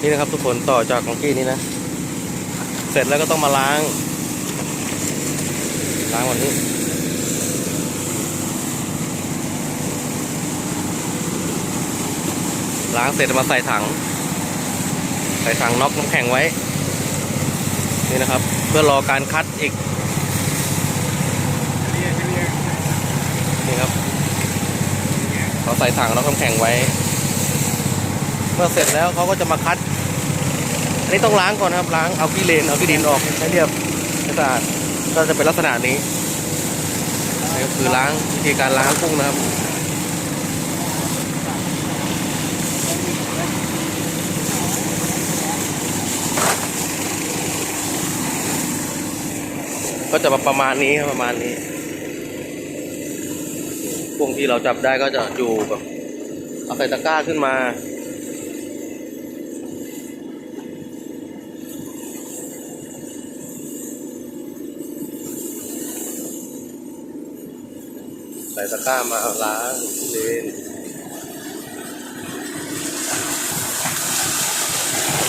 นี่นะครับทุกคนต่อจากของกี้นี่นะ เสร็จแล้วก็ต้องมาล้าง ล้างวันนี้ล้างเสร็จมาใส่ถัง ใส่ถังน็อกน้ำแข็งไว้ นี่นะครับ เพื่อรอการคัดอีก นี่ครับเขาใส่ถังน็อกน้ำแข็งไว้ เมื่อเสร็จแล้วเขาก็จะมาคัด อันนี้ต้องล้างก่อนนะครับ ล้างเอาขี้เลนเอาขี้ดินออกให้เรียบให้สะอาดก็จะเป็นลักษณะนี้นี่ก็คือล้างวิธีการล้างกุ้งนะครับก็จะประมาณนี้ครับประมาณนี้กุ้งที่เราจับได้ก็จะอยู่แบบเอาใส่ตะกร้าขึ้นมา ส่ตะกร้ามาล้างเลน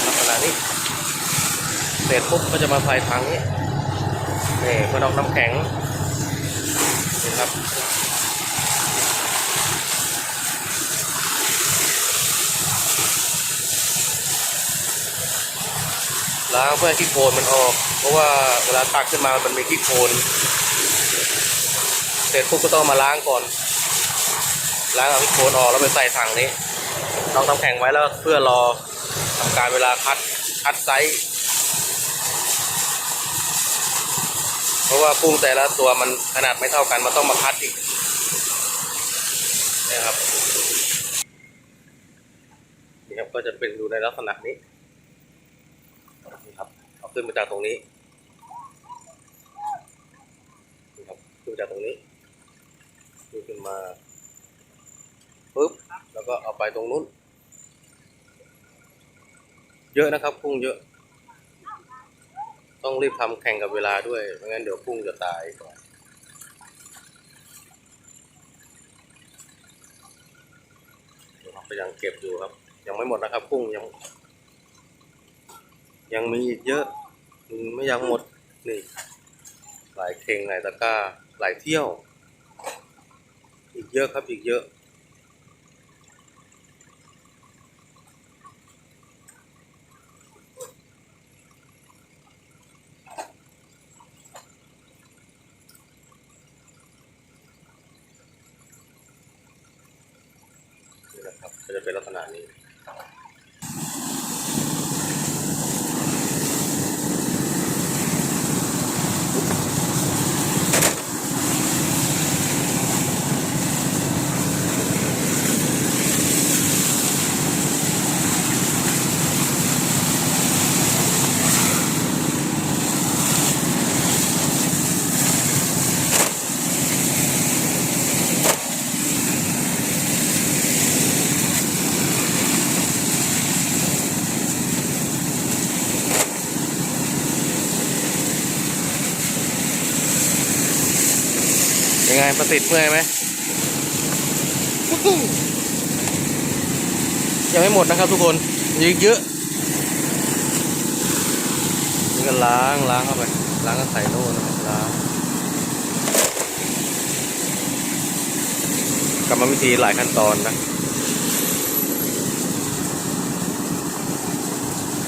ลักษณะนี้เสร็จปุ๊บก็จะมาใส่ถังนี้นี่เพื่อนอกน้ำแข็งนี่ครับล้างเพื่อให้ขี้โคลนมันออก เพราะว่าเวลาตักขึ้นมามันมีขี้โคลน เสร็จปุ๊บก็ต้องมาล้างก่อน ล้างเอาขี้โคนออกแล้วไปใส่ถังนี้ต้องน้ำแข็งไว้แล้วเพื่อรอทำการเวลาคัดคัดไซส์เพราะว่ากุ้งแต่ละตัวมันขนาดไม่เท่ากันมันต้องมาคัดอีกนี่ครับนี่ครับก็จะเป็นดูในลักษณะนี้นี่ครับเอาขึ้นมาจากตรงนี้ครับขึ้นมาจากตรงนี้ขึ้นขึ้น มาปุ๊บแล้วก็เอาไปตรงนู้น เยอะนะครับกุ้งเยอะ ต้องรีบทำแข่งกับเวลาด้วยไม่งั้นเดี๋ยวกุ้งจะตายก่อนเดี๋ยวเราก็ยังเก็บอยู่ครับ ยังไม่หมดนะครับกุ้งยัง ยังมีอีกเยอะไม่ยังหมดนี่หลายเข่งหลายตะกร้าหลายเที่ยว อีกเยอะครับอีกเยอะ นี่นะครับก็จะเป็นลักษณะนี้ ประสิทธิ์เมื่อยไหมยังไม่หมดนะครับทุกคนยังเยอะนี่ก็ล้างล้างเข้าไป ล้างก็ใส่โน่นนะครับล้างกรรมวิธีหลายขั้นตอนนะ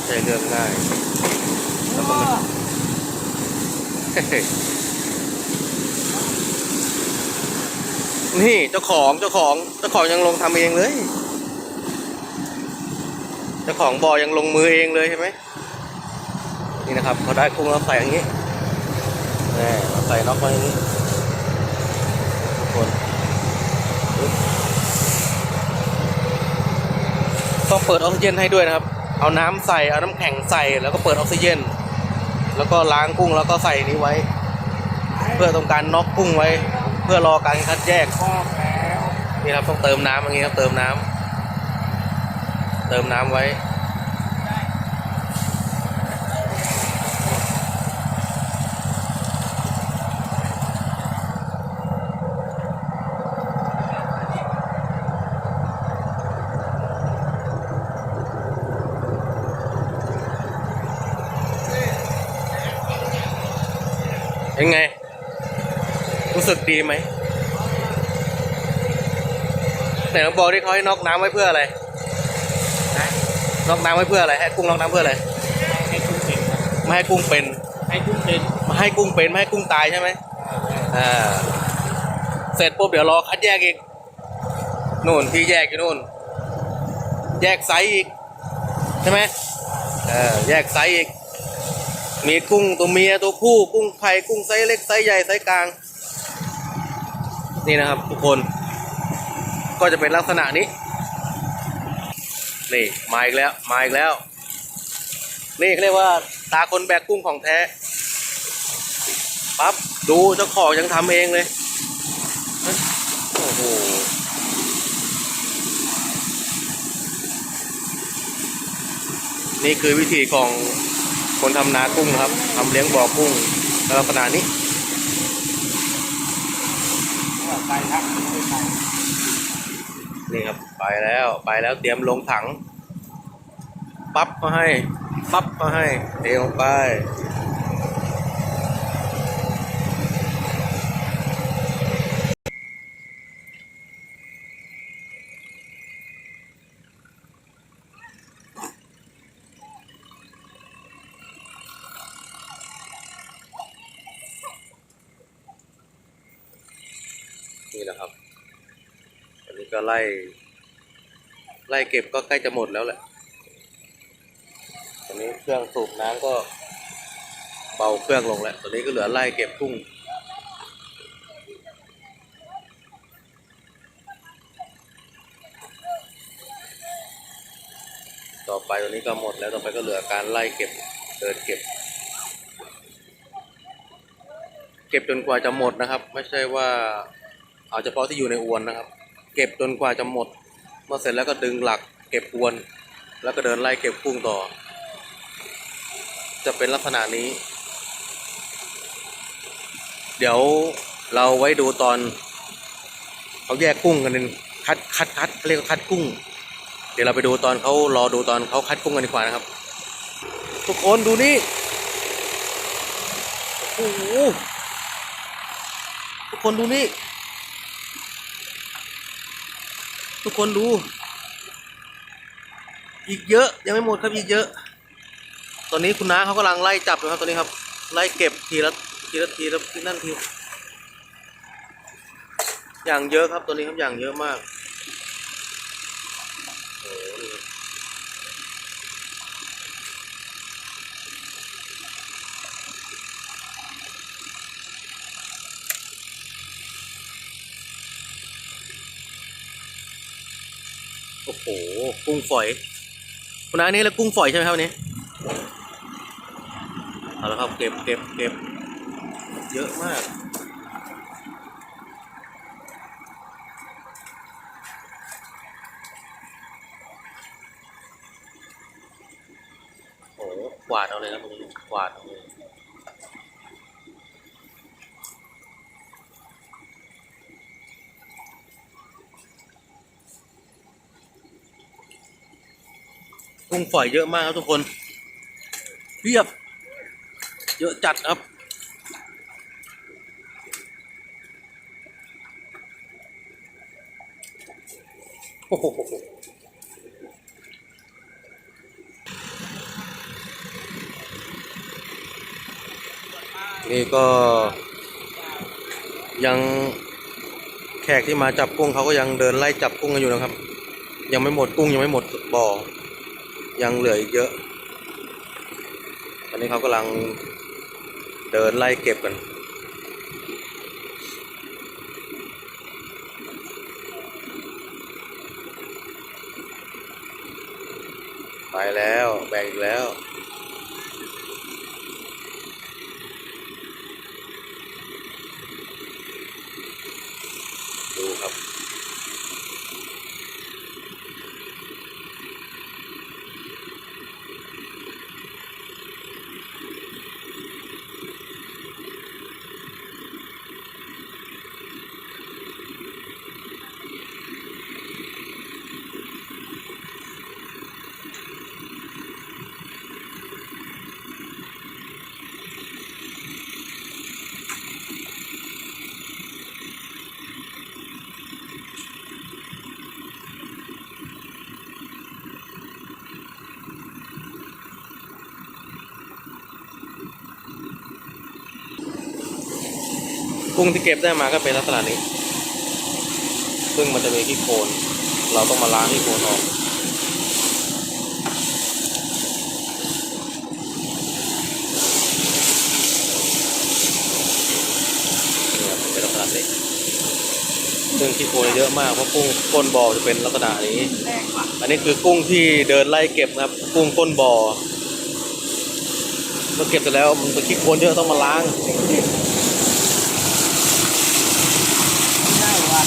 ใช่เรื่องง่ายแล้วก็ไม่ นี่เจ้าของเจ้าของเจ้าของยังลงทำเองเลย เจ้าของบ่อยังลงมือเองเลยใช่ไหมนี่นะครับเขาได้กุ้งแล้วใส่อย่างนี้นี่เราใส่น็อกไว้อย่างนี้ทุกคนต้องเปิดออกซิเจนให้ด้วยนะครับ เอาน้ำใส่เอาน้ำแข็งใส่แล้วก็เปิดออกซิเจน แล้วก็ล้างกุ้งแล้วก็ใส่นี้ไว้ เพื่อต้องการน็อกกุ้งไว้ พื่อรอการคัดแยกนี่ครับต้องเติมน้ำอย่างนี้ครับเติมน้ำเติมน้ำไว้ยังไง สึกดีไหมแต่เราบอกที่เขาให้นอกน้ำไว้เพื่ออะไรนะนอกน้ำไว้เพื่ออะไร ให้กุ้งนอกน้ำเพื่ออะไร ให้กุ้งเป็นครับไม่ให้กุ้งเป็น ให้กุ้งเป็นไม่ให้กุ้งเป็นไม่ให้กุ้งตายใช่ไหมอ่า เสร็จปุ๊บเดี๋ยวรอคัดแยกอีก นู่นที่แยกอยู่นู่น แยกไซส์อีก ใช่ไหมเออแยกไซส์อีก มีกุ้งตัวเมียตัวผู้ กุ้งไข่กุ้งไซส์เล็กไซส์ใหญ่ไซส์กลาง นี่นะครับ ทุกคน ก็จะเป็นลักษณะนี้ นี่มาอีกแล้วมาอีกแล้ว นี่เขาเรียกว่าตาคนแบกกุ้งของแท้ปั๊บดูเจ้าของยังทำเองเลยโอ้โหนี่คือวิธีของคนทำนากุ้งครับทำเลี้ยงบ่อกุ้งลักษณะนี้ ไปครับนี่ครับไปแล้วไปแล้วเตรียมลงถัง ปั๊บมาให้ ปั๊บมาให้เทลงไป นี่แหละครับ อันนี้ก็ ไล่ไล่เก็บก็ใกล้จะหมดแล้วแหละตอนนี้เครื่องสูบน้ำก็เบาเครื่องลงแล้วตอนนี้ก็เหลือไล่เก็บกุ้งต่อไปวันนี้ก็หมดแล้วต่อไปก็เหลือการไล่เก็บเดินเก็บ เก็บจนกว่าจะหมดนะครับ ไม่ใช่ว่าเอาเฉพาะที่อยู่ในอวนนะครับ เก็บจนกว่าจะหมด เมื่อเสร็จแล้วก็ดึงหลักเก็บอวน แล้วก็เดินไล่เก็บกุ้งต่อ จะเป็นลักษณะนี้ เดี๋ยวเราไว้ดูตอนเขาแยกกุ้งกันเป็นคัดคัดคัดเขาเรียกว่าคัดกุ้ง เดี๋ยวเราไปดูตอนเขารอดูตอนเขาคัดกุ้งกันดีกว่านะครับ ทุกคนดูนี่โอ้โหทุกคนดูนี่ ทุกคนดู อีกเยอะยังไม่หมดครับอีกเยอะ ตอนนี้คุณน้าเขากำลังไล่จับอยู่ครับตอนนี้ครับ ไล่เก็บทีละทีละทีละทีนั่นทีอย่างเยอะครับตัวนี้ครับอย่างเยอะมากโอ้โหนี่ครับ โอ้โห กุ้งฝอย คุณน้านี่แล้วกุ้งฝอยใช่ไหมครับวันนี้ เอาละครับเก็บเก็บเก็บเยอะมากโอ้โหกวาดเอาเลยครับตรงนี้กวาดเอาเลย กุ้งฝอยเยอะมากครับทุกคนเพียบ เยอะจัดครับ โอ้โหนี่ก็ยังแขกที่มาจับกุ้งเขาก็ยังเดินไล่จับกุ้งกันอยู่นะครับ ยังไม่หมดกุ้งยังไม่หมดบ่อ ยังเหลืออีกเยอะ ตอนนี้เขากำลังเดินไล่เก็บกัน ไปแล้ว แบ่งอีกแล้ว ดูครับ น กุ้งที่เก็บได้มาก็เป็นลักษณะนี้ ซึ่งมันจะมีขี้โคน เราต้องมาล้างขี้โคนออกเป็นลักษณะนี้ซึ่งขี้โคนเยอะมากเพราะกุ้งก้นบ่อจะเป็นลักษณะนี้ อันนี้คือกุ้งที่เดินไล่เก็บนะครับ กุ้งก้นบ่อเมื่อเก็บเสร็จแล้วมันเป็นขี้โคลนเยอะต้องมาล้าง ใช่ว่ะ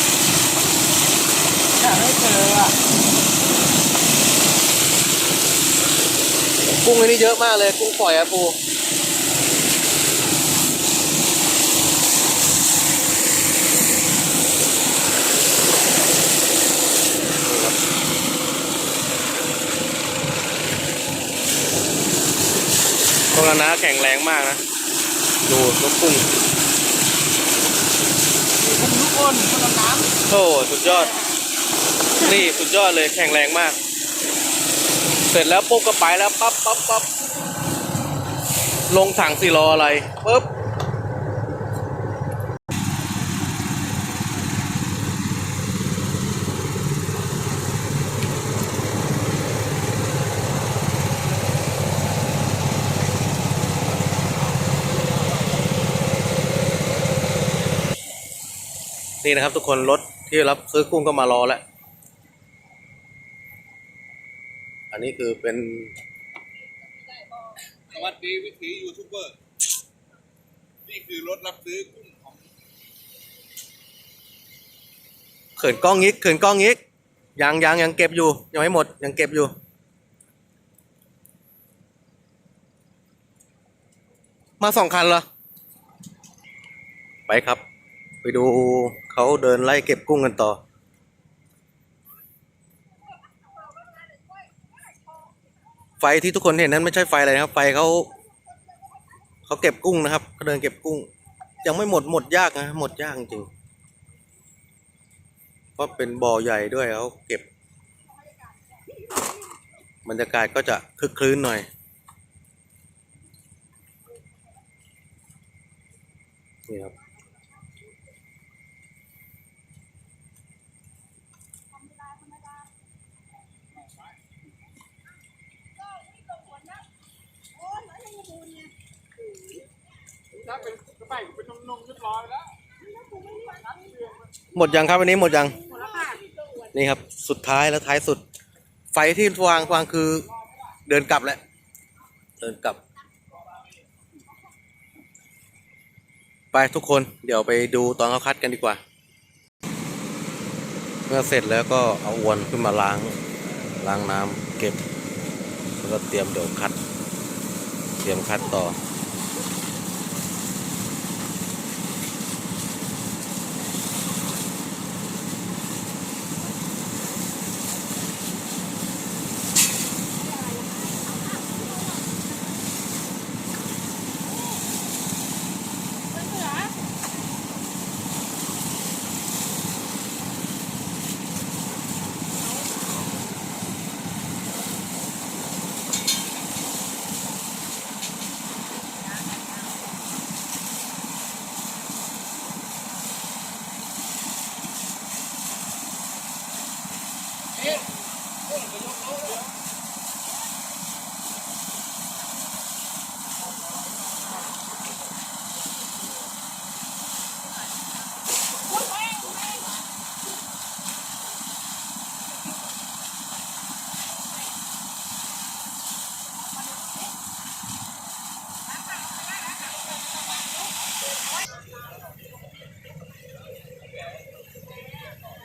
แต่ไม่เจออะ กุ้งอันนี้เยอะมากเลย กุ้งปล่อยอะปูนี่ครับตรงนั้นนะแข็งแรงมากนะ ดูนกกุ้งคุณทุกคนคนดำน้โอ้สุดยอด นี่สุดยอดเลยแข็งแรงมาก เสร็จแล้วปุ๊บก็ไปแล้วปั๊บปั๊บปั๊บลงถังสี่รออะไรปุ๊บนี่นะครับทุกคนรถที่รับซื้อกุ้งก็มารอแล้ว อันนี้คือเป็นสวัสดีวิถียูทูบเบอร์ นี่คือรถรับซื้อกุ้งของเขินกล้องงิกเขินกล้องงิกยังยังยังเก็บอยู่ ยังไม่หมด ยังเก็บอยู่ มาสองคันเหรอ ไปครับ ไปดูเขาเดินไล่เก็บกุ้งกันต่อ ฟที่ทุกคนเห็นนั้นไม่ใช่ไฟอะไรนะครับ ไฟเขาเขาเก็บกุ้งนะครับเขาเดินเก็บกุ้ง ยังไม่หมดหมดยากนะหมดยากจริงเพราะเป็นบ่อใหญ่ด้วยเขาเก็บบรรยากาศก็จะคึกคลื้นหน่อยนี่ครับาเป็นกระไปเป็นนมๆเรียบร้อยแล้วหมดยังครับวันนี้หมดยัง นี่ครับสุดท้ายแล้วท้ายสุด ไฟที่วางวางคือ เดินกลับแล้วเดินกลับ ไปทุกคนเดี๋ยวไปดูตอนเขาคัดกันดีกว่า เมื่อเสร็จแล้วก็เอาอวนขึ้นมาล้างล้างน้ำเก็บ แล้วก็เตรียมเดี๋ยวคัด เตรียมคัดต่อ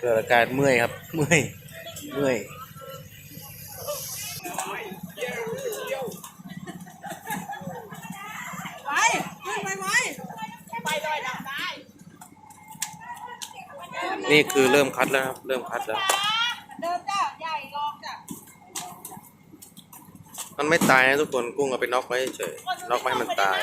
กิดอาการเมื่อยครับ เมื่อย เมื่อยไปขึ้นไปไว้ไปดอยดำได้นี่คือเริ่มคัดแล้วครับ เริ่มคัดแล้ว เดินจ้าใหญ่ลองจ้ะมันไม่ตายนะทุกคนกุ้งเอาไปน็อกไว้เฉยน็อกไม่ให้มันตาย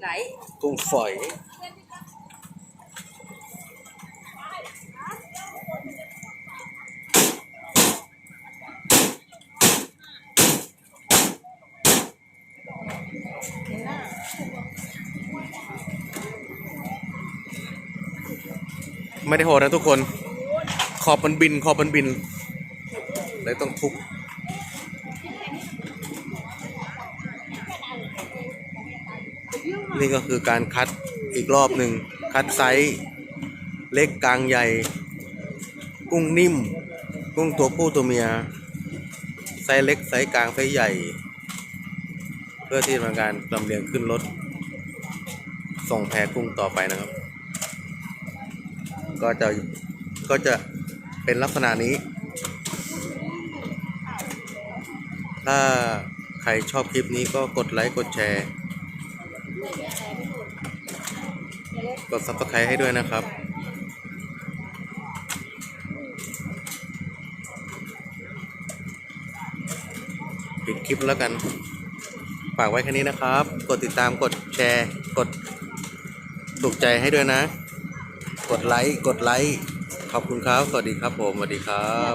ไหนกุ้งฝอย ไม่ได้โหดนะทุกคน ขอบมันบิน ขอบมันบินเลยต้องทุบ นี่ก็คือการคัดอีกรอบหนึ่ง คัดไซส์เล็กกลางใหญ่ กุ้งนิ่ม กุ้งตัวผู้ตัวเมีย ไซส์เล็กไซส์กลางไซส์ใหญ่ เพื่อที่จะทำการลำเลียงขึ้นรถ ส่งแพกุ้งต่อไปนะครับ ก็จะก็จะเป็นลักษณะนี้ ถ้าใครชอบคลิปนี้ก็กดไลค์กดแชร์ กด subscribe ให้ด้วยนะครับปิดคลิปแล้วกัน ฝากไว้แค่นี้นะครับ กดติดตามกดแชร์ กดถูกใจให้ด้วยนะ กดไลค์กดไลค์ขอบคุณครับ สวัสดีครับผม สวัสดีครับ